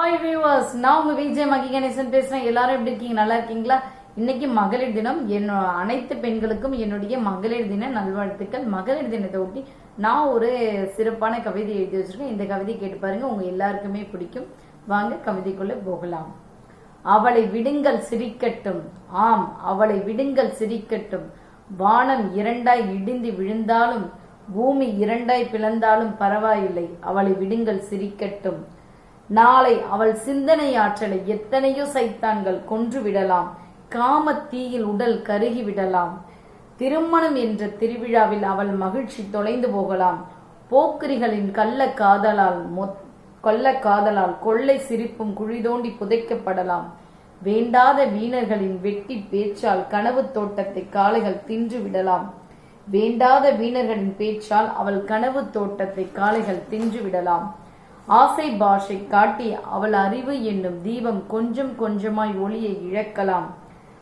Hi viewers நான் உங்க விஜய் மகி கணேசன் பேசுறேன். எல்லாரும் எப்படி இருக்கீங்க? நல்லா இருக்கீங்களா? இன்னைக்கு மகளிர் தினம். என்னோட அனைத்து பெண்களுக்கும் என்னுடைய மகளிர் தின நல்வாழ்த்துக்கள். மகளிர் தினத்தை ஒட்டி நான் ஒரு சிறப்பான கவிதை எழுதி வச்சிருக்கேன். இந்த கவிதை கேட்டு பாருங்க. உங்க எல்லாருக்குமே பிடிக்கும். வாங்க கவிதைக்குள்ள போகலாம். அவளை விடுங்கள் சிரிக்கட்டும். ஆம் அவளை விடுங்கள் சிரிக்கட்டும். வானம் இரண்டாய் இடிந்து விழுந்தாலும் பூமி இரண்டாய் பிளந்தாலும் பரவாயில்லை. அவளை விடுங்கள் சிரிக்கட்டும். நாளை அவள் சிந்தனை ஆற்றலை எத்தனையோ சைத்தான்கள் கொன்று விடலாம் காம தீயில் உடல் கருகி விடலாம் திருமணம் என்ற திருவிழாவில் அவள் மகிழ்ச்சி தொலைந்து போகலாம். போக்கிரிகளின் கள்ள காதலால் மொத் கொல்ல காதலால் கொள்ளை சிரிப்பும் குழி தோண்டி புதைக்கப்படலாம். வேண்டாத வீணர்களின் வெட்டி பேச்சால் கனவு தோட்டத்தை காளைகள் தின்று விடலாம் வேண்டாத வீணர்களின் பேச்சால் அவள் கனவு தோட்டத்தை காளைகள் தின்று விடலாம் ஆசை பாஷை காட்டி அவள் அறிவு என்னும் தீபம் கொஞ்சம் கொஞ்சமாய் ஒளியை இழக்கலாம்.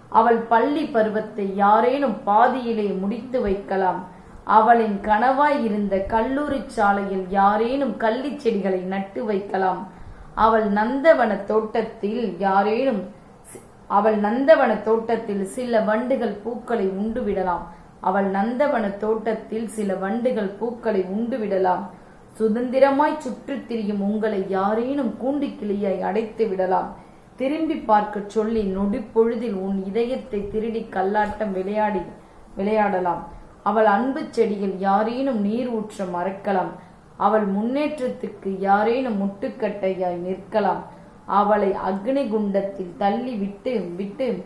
அவள் பள்ளி பருவத்தை யாரேனும் பாதியிலே முடித்து வைக்கலாம். அவளின் கனவாய் இருந்த கல்லூரி சாலையில் யாரேனும் கள்ளிச் செடிகளை நட்டு வைக்கலாம். அவள் நந்தவன தோட்டத்தில் யாரேனும் அவள் நந்தவன தோட்டத்தில் சில வண்டுகள் பூக்களை உண்டு விடலாம் அவள் நந்தவன தோட்டத்தில் சில வண்டுகள் பூக்களை உண்டு விடலாம் சுதந்திரமாய் சுற்றித் திரியும் உங்களை யாரேனும் கூண்டு கிளியாய் அடைத்து விடலாம். திரும்பி பார்க்கச் சொல்லி நொடிப்பொழுதில் உன் இதயத்தை திருடி கல்லாட்டம் விளையாடி விளையாடலாம். அவள் அன்பு செடியில் யாரேனும் நீர் ஊற்ற மறக்கலாம். அவள் முன்னேற்றத்துக்கு யாரேனும் முட்டுக்கட்டையாய் நிற்கலாம். அவளை அக்னி குண்டத்தில் தள்ளி விட்டு விட்டு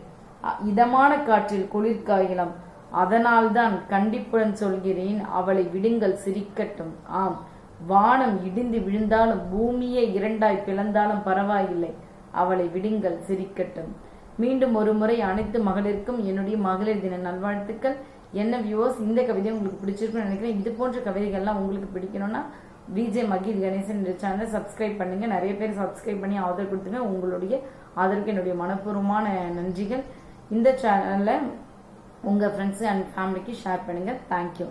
இதமான காற்றில் குளிர் காயலாம் அதனால்தான் கண்டிப்புடன் சொல்கிறேன் அவளை விடுங்கள் சிரிக்கட்டும். ஆம். வானம் இடிந்து விழுந்தாலும் பூமியே இரண்டாய் பிளந்தாலும் பரவாயில்லை. அவளை விடுங்கள் சிரிக்கட்டும். மீண்டும் ஒரு முறை அனைத்து மகளிருக்கும் என்னுடைய மகளிர் தின நல்வாழ்த்துக்கள். என்ன வியூவர்ஸ் இந்த கவிதை உங்களுக்கு பிடிச்சிருக்குன்னு நினைக்கிறேன். இது போன்ற கவிதைகள்லாம் உங்களுக்கு பிடிக்கணும்னா விஜய் மகிழ் கணேசன் என்ற சேனலை சப்ஸ்கிரைப் பண்ணுங்க. நிறைய பேர் சப்ஸ்கிரைப் பண்ணி ஆதரவு கொடுத்துங்க. உங்களுடைய ஆதரவுக்கு என்னுடைய மனப்பூர்வமான நன்றிகள். இந்த சேனலை உங்கள் ஃப்ரெண்ட்ஸ் அண்ட் ஃபேமிலிக்கு ஷேர் பண்ணுங்கள் தேங்க்யூ